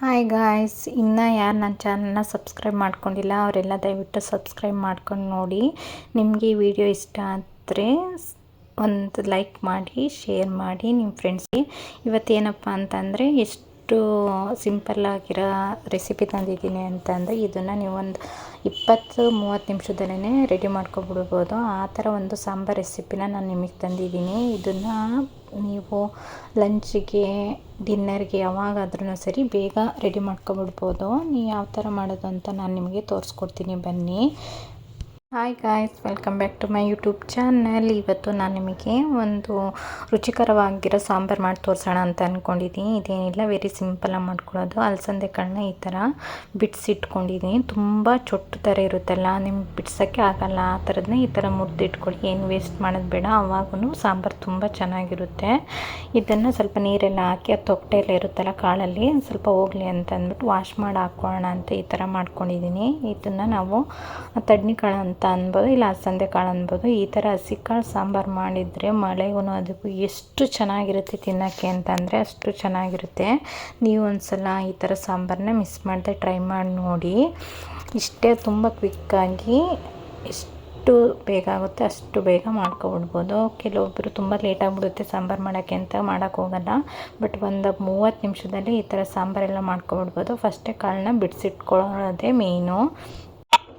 Hi guys ಇನ್ನು ಯಾರು ನನ್ನ ಚಾನಲ್ನ ಸಬ್ಸ್ಕ್ರೈಬ್ ಮಾಡ್ಕೊಂಡಿಲ್ಲ, ಅವರೆಲ್ಲ ದಯವಿಟ್ಟು ಸಬ್ಸ್ಕ್ರೈಬ್ ಮಾಡ್ಕೊಂಡು ನೋಡಿ. ನಿಮಗೆ ಈ ವಿಡಿಯೋ ಇಷ್ಟ ಆದರೆ ಒಂದು ಲೈಕ್ ಮಾಡಿ ಶೇರ್ ಮಾಡಿ ನಿಮ್ಮ ಫ್ರೆಂಡ್ಸ್ಗೆ ಇವತ್ತೇನಪ್ಪ ಅಂತಂದರೆ ಎಷ್ಟು ಸಿಂಪಲ್ ಆಗಿರೋ ರೆಸಿಪಿ ತಂದಿದ್ದೀನಿ ಅಂತಂದರೆ ಇದನ್ನು ನೀವು ಒಂದು ಇಪ್ಪತ್ತು ಮೂವತ್ತು ನಿಮಿಷದಲ್ಲೇ ರೆಡಿ ಮಾಡ್ಕೊಬಿಡ್ಬೋದು. ಆ ಥರ ಒಂದು ಸಾಂಬಾರು ರೆಸಿಪಿನ ನಾನು ನಿಮಗೆ ತಂದಿದ್ದೀನಿ. ಇದನ್ನು ನೀವು ಲಂಚಿಗೆ, ಡಿನ್ನರ್ಗೆ ಯಾವಾಗಾದ್ರೂ ಸರಿ ಬೇಗ ರೆಡಿ ಮಾಡ್ಕೊಬಿಡ್ಬೋದು. ನೀವು ಯಾವ ಥರ ಮಾಡೋದು ಅಂತ ನಾನು ನಿಮಗೆ ತೋರಿಸ್ಕೊಡ್ತೀನಿ ಬನ್ನಿ. Hi guys welcome back to my YouTube channel ಇವತ್ತು ನಾನು ನಿಮಗೆ ಒಂದು ರುಚಿಕರವಾಗಿರೋ ಸಾಂಬಾರು ಮಾಡಿ ತೋರಿಸೋಣ ಅಂತ ಅಂದ್ಕೊಂಡಿದ್ದೀನಿ ಇದೇನಿಲ್ಲ ವೆರಿ ಸಿಂಪಲಾಗಿ ಮಾಡ್ಕೊಳ್ಳೋದು. ಅಲಸಂದೆ ಕಾಳನ್ನ ಈ ಥರ ಬಿಡಿಸಿಟ್ಕೊಂಡಿದ್ದೀನಿ ತುಂಬ ಚೊಟ್ಟು ಥರ ಇರುತ್ತಲ್ಲ, ನಿಮ್ಗೆ ಬಿಡ್ಸೋಕ್ಕೆ ಆಗಲ್ಲ. ಆ ಥರದನ್ನ ಈ ಥರ ಮುರಿದಿಟ್ಕೊಳ್ಳಿ ಏನು ವೇಸ್ಟ್ ಮಾಡೋದು ಬೇಡ. ಅವಾಗೂ ಸಾಂಬಾರು ತುಂಬ ಚೆನ್ನಾಗಿರುತ್ತೆ. ಇದನ್ನು ಸ್ವಲ್ಪ ನೀರೆಲ್ಲ ಹಾಕಿ ಅದು ತೊಟ್ಟೆಲ್ಲ ಇರುತ್ತಲ್ಲ ಕಾಳಲ್ಲಿ, ಸ್ವಲ್ಪ ಹೋಗಲಿ ಅಂತ ಅಂದ್ಬಿಟ್ಟು ವಾಶ್ ಮಾಡಿ ಹಾಕ್ಕೊಳ್ಳೋಣ ಅಂತ ಈ ಥರ ಮಾಡ್ಕೊಂಡಿದ್ದೀನಿ. ಇದನ್ನು ನಾವು ತಡ್ನಿ ಕಾಳು ಅಂತ ಅಂತ ಅನ್ಬೋದು, ಇಲ್ಲ ಅಲಸಂದೆ ಕಾಳು ಅನ್ಬೋದು, ಈ ಥರ ಹಸಿ ಕಾಳು ಸಾಂಬಾರು ಮಾಡಿದರೆ ಮಳೆಗೂ ಅದಕ್ಕೂ ಎಷ್ಟು ಚೆನ್ನಾಗಿರುತ್ತೆ ತಿನ್ನೋಕ್ಕೆ ಅಂತಂದರೆ ಅಷ್ಟು ಚೆನ್ನಾಗಿರುತ್ತೆ. ನೀವು ಒಂದು ಸಲ ಈ ಥರ ಸಾಂಬಾರನ್ನ ಮಿಸ್ ಮಾಡದೆ ಟ್ರೈ ಮಾಡಿ ನೋಡಿ. ಇಷ್ಟೇ ತುಂಬ ಕ್ವಿಕ್ಕಾಗಿ ಎಷ್ಟು ಬೇಗ ಆಗುತ್ತೆ ಅಷ್ಟು ಬೇಗ ಮಾಡ್ಕೊಬಿಡ್ಬೋದು. ಕೆಲವೊಬ್ಬರು ತುಂಬ ಲೇಟಾಗಿಬಿಡುತ್ತೆ ಸಾಂಬಾರು ಮಾಡೋಕ್ಕೆ ಅಂತ ಮಾಡೋಕ್ಕೆ ಹೋಗಲ್ಲ. ಬಟ್ ಒಂದು ಮೂವತ್ತು ನಿಮಿಷದಲ್ಲಿ ಈ ಥರ ಸಾಂಬಾರೆಲ್ಲ ಮಾಡ್ಕೊಬಿಡ್ಬೋದು. ಫಸ್ಟೇ ಕಾಳನ್ನ ಬಿಡಿಸಿಟ್ಕೊಳ್ಳೋದೇ ಮೇಯ್ನು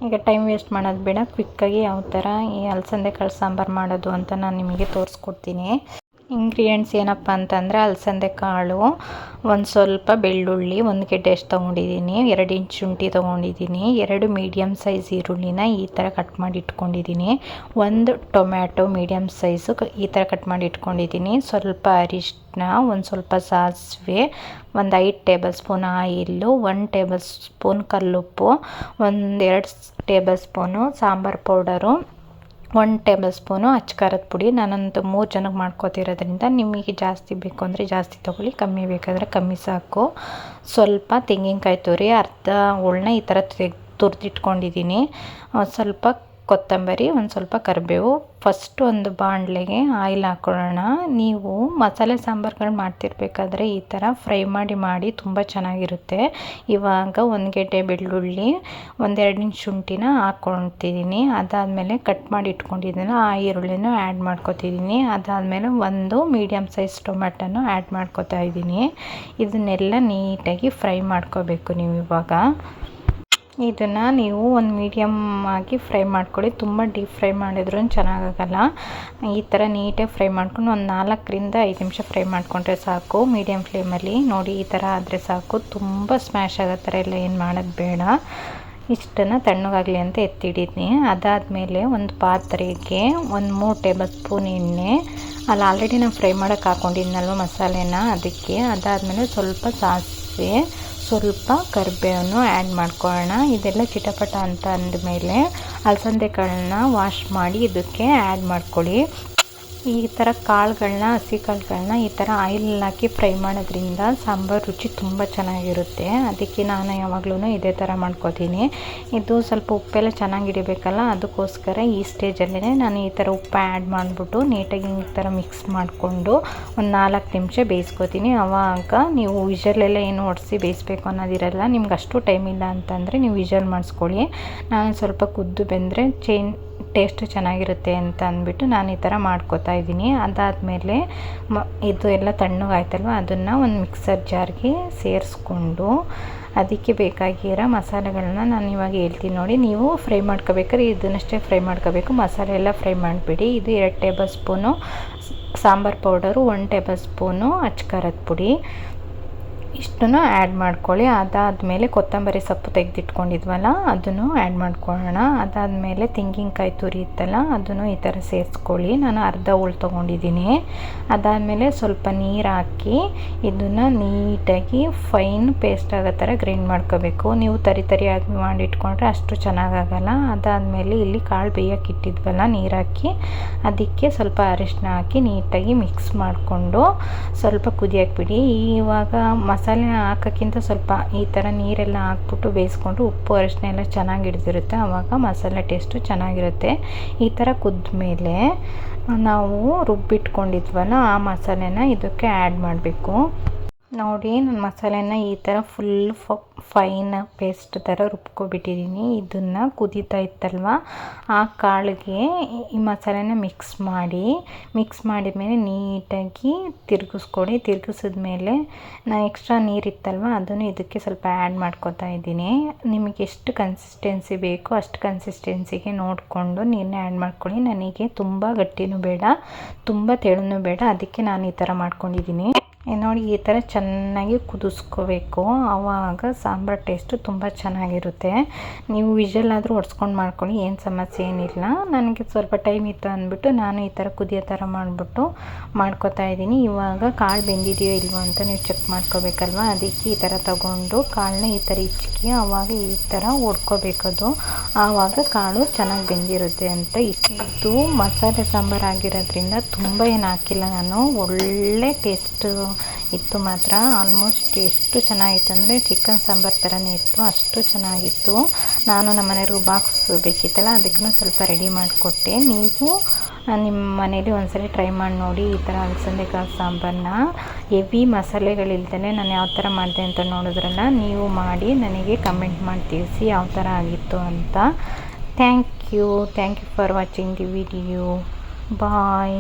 ಈಗ ಟೈಮ್ ವೇಸ್ಟ್ ಮಾಡೋದು ಬೇಡ. ಕ್ವಿಕ್ಕಾಗಿ ಯಾವ ಥರ ಈ ಅಲಸಂದೆ ಕಾಳು ಸಾಂಬಾರು ಮಾಡೋದು ಅಂತ ನಾನು ನಿಮಗೆ ತೋರಿಸ್ಕೊಡ್ತೀನಿ. ಇಂಗ್ರೀಡಿಯೆಂಟ್ಸ್ ಏನಪ್ಪ ಅಂತಂದರೆ ಅಲಸಂದೆ ಕಾಳು, ಒಂದು ಸ್ವಲ್ಪ ಬೆಳ್ಳುಳ್ಳಿ, ಒಂದು ಗೆಡ್ಡೆ ಅಷ್ಟು ತೊಗೊಂಡಿದ್ದೀನಿ, ಎರಡು ಇಂಚ್ ಶುಂಠಿ ತೊಗೊಂಡಿದ್ದೀನಿ, ಎರಡು ಮೀಡಿಯಮ್ ಸೈಜ್ ಈರುಳ್ಳಿನ ಈ ಥರ ಕಟ್ ಮಾಡಿ ಇಟ್ಕೊಂಡಿದ್ದೀನಿ, ಒಂದು ಟೊಮ್ಯಾಟೊ ಮೀಡಿಯಮ್ ಸೈಜು ಈ ಥರ ಕಟ್ ಮಾಡಿ ಇಟ್ಕೊಂಡಿದ್ದೀನಿ, ಸ್ವಲ್ಪ ಅರಿಶಿನ ಒಂದು ಸ್ವಲ್ಪ ಸಾಸಿವೆ, ಒಂದು ಐದು ಟೇಬಲ್ ಸ್ಪೂನ್ ಆಯಿಲ್ಲು ಒಂದು ಟೇಬಲ್ ಸ್ಪೂನ್ ಕಲ್ಲುಪ್ಪು, ಒಂದು ಎರಡು tablespoon sambar powder one tablespoon ಅಚ್ಕಾರದ ಪುಡಿ. ನಾನಂತೂ ಮೂರು ಜನಕ್ಕೆ ಮಾಡ್ಕೋತಿರೋದ್ರಿಂದ ನಿಮಗೆ ಜಾಸ್ತಿ ಬೇಕು ಅಂದರೆ ಜಾಸ್ತಿ ತೊಗೊಳ್ಳಿ, ಕಮ್ಮಿ ಬೇಕಾದರೆ ಕಮ್ಮಿ ಸಾಕು. ಸ್ವಲ್ಪ ತೆಂಗಿನಕಾಯಿ ತುರಿ, ಅರ್ಧ ಹೋಳನ್ನ ಈ ಥರ ತುರಿದಿಟ್ಕೊಂಡಿದ್ದೀನಿ. ಸ್ವಲ್ಪ ಕೊತ್ತಂಬರಿ, ಒಂದು ಸ್ವಲ್ಪ ಕರಿಬೇವು. ಫಸ್ಟ್ ಒಂದು ಬಾಣಲೆಗೆ ಆಯಿಲ್ ಹಾಕೊಳ್ಳೋಣ. ನೀವು ಮಸಾಲೆ ಸಾಂಬಾರುಗಳು ಮಾಡ್ತಿರ್ಬೇಕಾದ್ರೆ ಈ ಥರ ಫ್ರೈ ಮಾಡಿ ಮಾಡಿ ತುಂಬ ಚೆನ್ನಾಗಿರುತ್ತೆ. ಇವಾಗ ಒಂದು ಗೆಡ್ಡೆ ಬೆಳ್ಳುಳ್ಳಿ, ಒಂದೆರಡು ಶುಂಠಿನ ಹಾಕ್ಕೊಳ್ತಿದ್ದೀನಿ. ಅದಾದಮೇಲೆ ಕಟ್ ಮಾಡಿ ಇಟ್ಕೊಂಡಿದ್ದೀನಿ ಆ ಈರುಳ್ಳಿನೂ ಆ್ಯಡ್ ಮಾಡ್ಕೊತಿದ್ದೀನಿ ಅದಾದಮೇಲೆ ಒಂದು ಮೀಡಿಯಮ್ ಸೈಜ್ ಟೊಮೆಟೊನೂ ಆ್ಯಡ್ ಮಾಡ್ಕೊತಾ ಇದ್ದೀನಿ. ಇದನ್ನೆಲ್ಲ ನೀಟಾಗಿ ಫ್ರೈ ಮಾಡ್ಕೋಬೇಕು ನೀವು ಇವಾಗ. ಇದನ್ನು ನೀವು ಒಂದು ಮೀಡಿಯಮ್ ಆಗಿ ಫ್ರೈ ಮಾಡ್ಕೊಳ್ಳಿ. ತುಂಬ ಡೀಪ್ ಫ್ರೈ ಮಾಡಿದ್ರೂ ಚೆನ್ನಾಗಾಗಲ್ಲ. ಈ ಥರ ನೀಟಾಗಿ ಫ್ರೈ ಮಾಡ್ಕೊಂಡು ಒಂದು ನಾಲ್ಕರಿಂದ ಐದು ನಿಮಿಷ ಫ್ರೈ ಮಾಡಿಕೊಂಡ್ರೆ ಸಾಕು. ಮೀಡಿಯಮ್ ಫ್ಲೇಮಲ್ಲಿ ನೋಡಿ ಈ ಥರ ಆದರೆ ಸಾಕು. ತುಂಬ ಸ್ಮ್ಯಾಶ್ ಆಗೋ ಥರ ಎಲ್ಲ ಏನು ಮಾಡೋದು ಬೇಡ. ಇಷ್ಟನ್ನು ತಣ್ಣಗಾಗಲಿ ಅಂತ ಎತ್ತಿಡಿದ್ನಿ. ಅದಾದಮೇಲೆ ಒಂದು ಪಾತ್ರೆಗೆ ಒಂದು ಮೂರು ಟೇಬಲ್ ಸ್ಪೂನ್ ಎಣ್ಣೆ. ಅಲ್ಲಿ ಆಲ್ರೆಡಿ ನಾನು ಫ್ರೈ ಮಾಡೋಕ್ಕೆ ಹಾಕ್ಕೊಂಡಿದ್ನಲ್ವ ಮಸಾಲೆನ? ಅದಕ್ಕೆ ಅದಾದಮೇಲೆ ಸ್ವಲ್ಪ ಸಾಸಿವೆ ಸ್ವಲ್ಪ ಕರಿಬೇವನ್ನು ಆ್ಯಡ್ ಮಾಡ್ಕೊಳ್ಳೋಣ. ಇದೆಲ್ಲ ಚಿಟಪಟ ಅಂತ ಅಂದಮೇಲೆ ಅಲಸಂದೆ ಕಾಳನ್ನ ವಾಶ್ ಮಾಡಿ ಇದಕ್ಕೆ ಆ್ಯಡ್ ಮಾಡ್ಕೊಳ್ಳಿ. ಈ ಥರ ಕಾಳುಗಳನ್ನ ಹಸಿ ಕಾಳುಗಳನ್ನ ಈ ಥರ ಆಯಿಲಲ್ಲಿ ಹಾಕಿ ಫ್ರೈ ಮಾಡೋದ್ರಿಂದ ಸಾಂಬಾರು ರುಚಿ ತುಂಬ ಚೆನ್ನಾಗಿರುತ್ತೆ. ಅದಕ್ಕೆ ನಾನು ಯಾವಾಗ್ಲೂ ಇದೇ ಥರ ಮಾಡ್ಕೋತೀನಿ. ಇದು ಸ್ವಲ್ಪ ಉಪ್ಪೆಲ್ಲ ಚೆನ್ನಾಗಿ ಹಿಡಿಬೇಕಲ್ಲ, ಅದಕ್ಕೋಸ್ಕರ ಈ ಸ್ಟೇಜಲ್ಲೇ ನಾನು ಈ ಥರ ಉಪ್ಪು ಆ್ಯಡ್ ಮಾಡಿಬಿಟ್ಟು ನೀಟಾಗಿ ಈ ಥರ ಮಿಕ್ಸ್ ಮಾಡಿಕೊಂಡು ಒಂದು ನಾಲ್ಕು ನಿಮಿಷ ಬೇಯಿಸ್ಕೊತೀನಿ. ಆವಾಗ ನೀವು ವಿಷಲೆಲ್ಲ ಏನು ಒಡಿಸಿ ಬೇಯಿಸ್ಬೇಕು ಅನ್ನೋದಿರಲ್ಲ ನಿಮ್ಗೆ ಅಷ್ಟು ಟೈಮ್ ಇಲ್ಲ ಅಂತಂದರೆ ನೀವು ವಿಷಲ್ ಮಾಡಿಸ್ಕೊಳ್ಳಿ. ನಾನು ಸ್ವಲ್ಪ ಕುದ್ದು ಬೆಂದರೆ ಚೇಂಜ್ ಟೇಸ್ಟ್ ಚೆನ್ನಾಗಿರುತ್ತೆ ಅಂತ ಅಂದ್ಬಿಟ್ಟು ನಾನು ಈ ಥರ ಮಾಡ್ಕೋತಾ ಇದ್ದೀನಿ. ಅದಾದಮೇಲೆ ಮ, ಇದು ಎಲ್ಲ ತಣ್ಣಗಾಯ್ತಲ್ವ? ಅದನ್ನು ಒಂದು ಮಿಕ್ಸರ್ ಜಾರ್ಗೆ ಸೇರಿಸ್ಕೊಂಡು ಅದಕ್ಕೆ ಬೇಕಾಗಿರೋ ಮಸಾಲೆಗಳನ್ನ ನಾನು ಇವಾಗ ಹೇಳ್ತೀನಿ ನೋಡಿ. ನೀವು ಫ್ರೈ ಮಾಡ್ಕೋಬೇಕಾದ್ರೆ ಇದನ್ನಷ್ಟೇ ಫ್ರೈ ಮಾಡ್ಕೋಬೇಕು. ಮಸಾಲೆ ಎಲ್ಲ ಫ್ರೈ ಮಾಡಿಬಿಡಿ. ಇದು ಎರಡು tablespoon sambar powder one tablespoon ಅಚ್ಕಾರದ ಪುಡಿ ಇಷ್ಟನ್ನು ಆ್ಯಡ್ ಮಾಡ್ಕೊಳ್ಳಿ. ಅದಾದಮೇಲೆ ಕೊತ್ತಂಬರಿ ಸೊಪ್ಪು ತೆಗೆದಿಟ್ಕೊಂಡಿದ್ವಲ್ಲ, ಅದನ್ನು ಆ್ಯಡ್ ಮಾಡ್ಕೊಳ್ಳೋಣ. ಅದಾದಮೇಲೆ ತೆಂಗಿನಕಾಯಿ ತುರಿ ಇತ್ತಲ್ಲ, ಅದನ್ನು ಈ ಥರ ಸೇರಿಸ್ಕೊಳ್ಳಿ. ನಾನು ಅರ್ಧ ಹುಳು ತೊಗೊಂಡಿದ್ದೀನಿ. ಅದಾದಮೇಲೆ ಸ್ವಲ್ಪ ನೀರು ಹಾಕಿ ಇದನ್ನು ನೀಟಾಗಿ ಫೈನ್ ಪೇಸ್ಟ್ ಆಗೋ ಥರ ಗ್ರೈಂಡ್ ಮಾಡ್ಕೋಬೇಕು. ನೀವು ತರಿ ತರಿಯಾಗಿ ಮಾಡಿಟ್ಕೊಂಡ್ರೆ ಅಷ್ಟು ಚೆನ್ನಾಗಾಗಲ್ಲ. ಅದಾದಮೇಲೆ ಇಲ್ಲಿ ಕಾಳು ಬೇಯಕ್ಕೆ ಇಟ್ಟಿದ್ವಲ್ಲ, ನೀರು ಹಾಕಿ, ಅದಕ್ಕೆ ಸ್ವಲ್ಪ ಅರಿಶಿನ ಹಾಕಿ ನೀಟಾಗಿ ಮಿಕ್ಸ್ ಮಾಡಿಕೊಂಡು ಸ್ವಲ್ಪ ಕುದಿಯಕ್ಕೆ ಬಿಡಿ. ಇವಾಗ ಹಾಕೋಕ್ಕಿಂತ ಸ್ವಲ್ಪ ಈ ಥರ ನೀರೆಲ್ಲ ಹಾಕ್ಬಿಟ್ಟು ಬೇಯಿಸ್ಕೊಂಡು ಉಪ್ಪು ಅರಿಶಿನ ಎಲ್ಲ ಚೆನ್ನಾಗಿ ಹಿಡ್ದಿರುತ್ತೆ. ಆವಾಗ ಮಸಾಲೆ ಟೇಸ್ಟು ಚೆನ್ನಾಗಿರುತ್ತೆ. ಈ ಥರ ಕುದ್ದ ಮೇಲೆ ನಾವು ರುಬ್ಬಿಟ್ಕೊಂಡಿದ್ವಲ್ಲ ಆ ಮಸಾಲೆನ ಇದಕ್ಕೆ ಆ್ಯಡ್ ಮಾಡಬೇಕು. ನೋಡಿ ನಾನು ಮಸಾಲೆನ ಈ ಥರ ಫುಲ್ ಫೈನ್ ಪೇಸ್ಟ್ ಥರ ರುಬ್ಕೊಬಿಟ್ಟಿದ್ದೀನಿ ಇದನ್ನು ಕುದೀತಾ ಇತ್ತಲ್ವ? ಆ ಕಾಳಿಗೆ ಈ ಮಸಾಲೆನ ಮಿಕ್ಸ್ ಮಾಡಿ ಮಿಕ್ಸ್ ಮಾಡಿದ ಮೇಲೆ ನೀಟಾಗಿ ತಿರುಗಿಸ್ಕೊಡಿ. ತಿರುಗಿಸಿದ್ಮೇಲೆ ನಾನು ಎಕ್ಸ್ಟ್ರಾ ನೀರಿತ್ತಲ್ವ, ಅದನ್ನು ಇದಕ್ಕೆ ಸ್ವಲ್ಪ ಆ್ಯಡ್ ಮಾಡ್ಕೋತಾ ಇದ್ದೀನಿ. ನಿಮಗೆ ಎಷ್ಟು ಕನ್ಸಿಸ್ಟೆನ್ಸಿ ಬೇಕೋ ಅಷ್ಟು ಕನ್ಸಿಸ್ಟೆನ್ಸಿಗೆ ನೋಡಿಕೊಂಡು ನೀರನ್ನ ಆ್ಯಡ್ ಮಾಡ್ಕೊಳ್ಳಿ. ನನಗೆ ತುಂಬ ಗಟ್ಟಿನೂ ಬೇಡ, ತುಂಬ ತೆಳುನೂ ಬೇಡ. ಅದಕ್ಕೆ ನಾನು ಈ ಥರ ಮಾಡ್ಕೊಂಡಿದ್ದೀನಿ. ನೋಡಿ, ಈ ಥರ ಚೆನ್ನಾಗಿ ಕುದಿಸ್ಕೋಬೇಕು. ಆವಾಗ ಸಾಂಬಾರು ಟೇಸ್ಟು ತುಂಬ ಚೆನ್ನಾಗಿರುತ್ತೆ. ನೀವು ವಿಷಲ್ ಆದರೂ ಒಡ್ಸ್ಕೊಂಡು ಮಾಡ್ಕೊಳ್ಳಿ, ಏನು ಸಮಸ್ಯೆ ಏನಿಲ್ಲ. ನನಗೆ ಸ್ವಲ್ಪ ಟೈಮ್ ಇತ್ತು ಅಂದ್ಬಿಟ್ಟು ನಾನು ಈ ಥರ ಕುದಿಯೋ ಥರ ಮಾಡಿಬಿಟ್ಟು ಮಾಡ್ಕೊತಾ ಇದ್ದೀನಿ. ಇವಾಗ ಕಾಳು ಬೆಂದಿದೆಯೋ ಇಲ್ವೋ ಅಂತ ನೀವು ಚೆಕ್ ಮಾಡ್ಕೋಬೇಕಲ್ವ? ಅದಕ್ಕೆ ಈ ಥರ ತಗೊಂಡು ಕಾಳನ್ನ ಈ ಥರ ಇಚ್ಕಿ ಆವಾಗ ಈ ಥರ ಹೊಡ್ಕೋಬೇಕದು ಆವಾಗ ಕಾಳು ಚೆನ್ನಾಗಿ ಬೆಂದಿರುತ್ತೆ ಅಂತ ಇದು ಮಸಾಲೆ ಸಾಂಬಾರು ಆಗಿರೋದ್ರಿಂದ ತುಂಬ ಏನು ಹಾಕಿಲ್ಲ ನಾನು. ಒಳ್ಳೆ ಟೇಸ್ಟ್ ಇತ್ತು ಮಾತ್ರ. ಆಲ್ಮೋಸ್ಟ್ ಎಷ್ಟು ಚೆನ್ನಾಗಿತ್ತು ಅಂದರೆ ಚಿಕನ್ ಸಾಂಬಾರು ಥರನೇ ಇತ್ತು. ಅಷ್ಟು ಚೆನ್ನಾಗಿತ್ತು. ನಾನು ನಮ್ಮ ಮನೆಯವ್ರಿಗೂ ಬಾಕ್ಸ್ ಬೇಕಿತ್ತಲ್ಲ ಅದಕ್ಕೂ ಸ್ವಲ್ಪ ರೆಡಿ ಮಾಡಿಕೊಟ್ಟೆ. ನೀವು ನಿಮ್ಮ ಮನೇಲಿ ಒಂದ್ಸರಿ ಟ್ರೈ ಮಾಡಿ ನೋಡಿ ಈ ಥರ ಅಲಸಂದೆಕಾಳು ಸಾಂಬಾರನ್ನ ಹೆವಿ ಮಸಾಲೆಗಳಿಲ್ದೇ ನಾನು ಯಾವ ಥರ ಮಾಡಿದೆ ಅಂತ ನೋಡಿದ್ರಲ್ಲ, ನೀವು ಮಾಡಿ ನನಗೆ ಕಮೆಂಟ್ ಮಾಡಿ ತಿಳಿಸಿ ಯಾವ ಥರ ಆಗಿತ್ತು ಅಂತ. Thank you thank you for watching the video bye